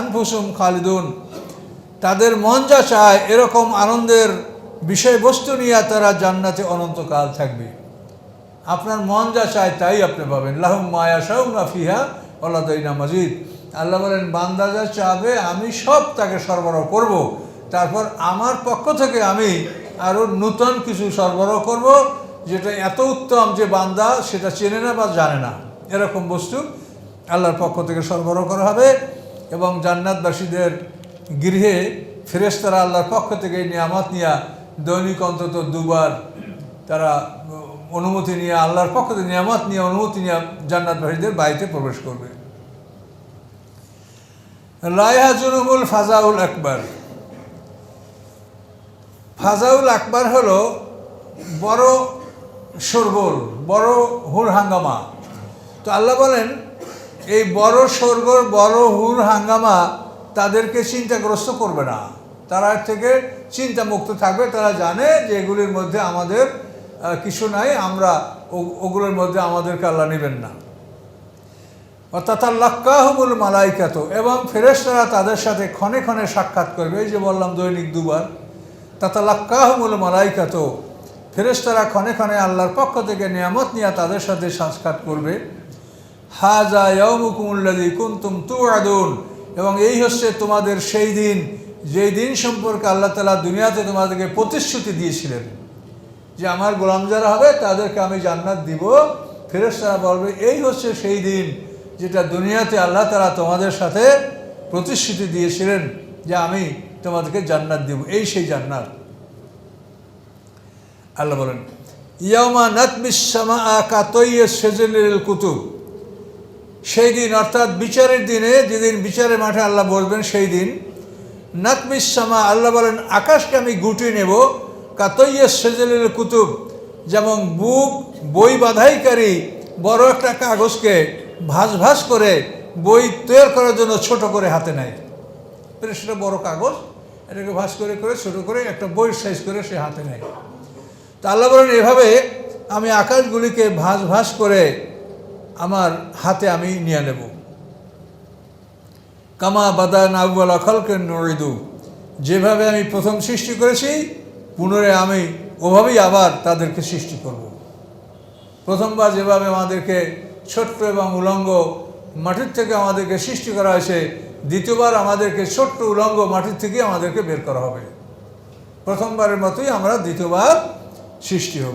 আনফুসুম খালিদুন। তাদের মন যা চায়, এরকম আনন্দের বিষয়বস্তু নিয়ে তারা জান্নাতে অনন্তকাল থাকবে। আপনার মন যা চায়, তাই আপনি পাবেন। লাহুম মায়া শাহুমা ফিহা আল্লাহ মাজিদ। আল্লাহ বলেন, বান্দা যা চাবে, আমি সব তাকে সরবরাহ করব। তারপর আমার পক্ষ থেকে আমি আরও নূতন কিছু সরবরাহ করব, যেটা এত উত্তম যে বান্দা সেটা চেনে না বা জানে না। এরকম বস্তু আল্লাহর পক্ষ থেকে সরবরাহ করা হবে। এবং জান্নাতবাসীদের গৃহে ফেরেশতারা আল্লাহর পক্ষ থেকে এই নিয়ামত নিয়ে দৈনিক অন্তত দুবার তারা অনুমতি নিয়ে, আল্লাহর পক্ষ থেকে নিয়ামত নিয়ে অনুমতি নিয়ে জান্নাতবাসীদের বাড়িতে প্রবেশ করবে। রায়হা জুনুমুল ফাজাউল আকবর। ফাজাউল আকবর হল বড় সরগোল বড় হুর হাঙ্গামা। তো আল্লাহ বলেন এই বড় সরগোল বড় হুর হাঙ্গামা তাদেরকে চিন্তাগ্রস্ত করবে না। তারা থেকে চিন্তামুক্ত থাকবে। তারা জানে যে এগুলির মধ্যে আমাদের কিছু নাই। আমরা ওগুলোর মধ্যে আমাদেরকে আল্লাহ নেবেন না। অর্থাৎ লাক্কাহবুল মালাইকাত এবং ফেরেশতারা তাদের সাথে ক্ষণে ক্ষণে সাক্ষাৎ করবে। এই যে বললাম দৈনিক দুবার তাতা লাক্কাহবুল মালাইকাত। ফেরেশতারা ক্ষণে ক্ষণে আল্লাহর পক্ষ থেকে নিয়ামত নিয়ে তাদের সাথে সাক্ষাৎ করবে। হাজা ইয়মুকুমুল্লাদি কুন্তুম তু আদুন এবং এই হচ্ছে তোমাদের সেই দিন, যেই দিন সম্পর্কে আল্লাহ তালা দুনিয়াতে তোমাদেরকে প্রতিশ্রুতি দিয়েছিলেন যে আমার গোলাম যারা হবে, তাদেরকে আমি জান্নাত দিব। ফেরেশতারা বলবে, এই হচ্ছে সেই দিন যেটা দুনিয়াতে আল্লাহ তারা তোমাদের সাথে প্রতিশ্রুতি দিয়েছিলেন যে আমি তোমাদেরকে জান্নাত দিব। এই সেই জান্নাত। আল্লাহ বলেন ইয়ামা সেজেলের কুতুব। সেই দিন, অর্থাৎ বিচারের দিনে, যেদিন বিচারের মাঠে আল্লাহ বলবেন সেই দিন নাতমিসামা আল্লাহ বলেন, আকাশকে আমি গুটি নেব, কাতইয়ে সেজেলের কুতুব, যেমন বুক বই বাধাইকারী বড় একটা কাগজকে ভাস ভাস করে বই তৈরি করার জন্য ছোট করে হাতে নেয়। সেটা বড় কাগজ, এটাকে ভাস করে করে ছোট করে একটা বই সাইজ করে সে হাতে নেয়। তা আল্লাহ বলেন, এভাবে আমি আকাশগুলিকে ভাঁজ ভাঁজ করে আমার হাতে আমি নিয়ে নেব। কামা বাদান আউ্বাল অখলকে নড়িদু যেভাবে আমি প্রথম সৃষ্টি করেছি পুনরায় আমি ওভাবেই আবার তাদেরকে সৃষ্টি করব। প্রথমবার যেভাবে আমাদেরকে ছোট্ট এবং উলঙ্গ মাটির থেকে আমাদেরকে সৃষ্টি করা হয়েছে, দ্বিতীয়বার আমাদেরকে ছোট্ট উলঙ্গ মাটির থেকে আমাদেরকে বের করা হবে। প্রথমবারের মতোই আমরা দ্বিতীয়বার সৃষ্টি হব।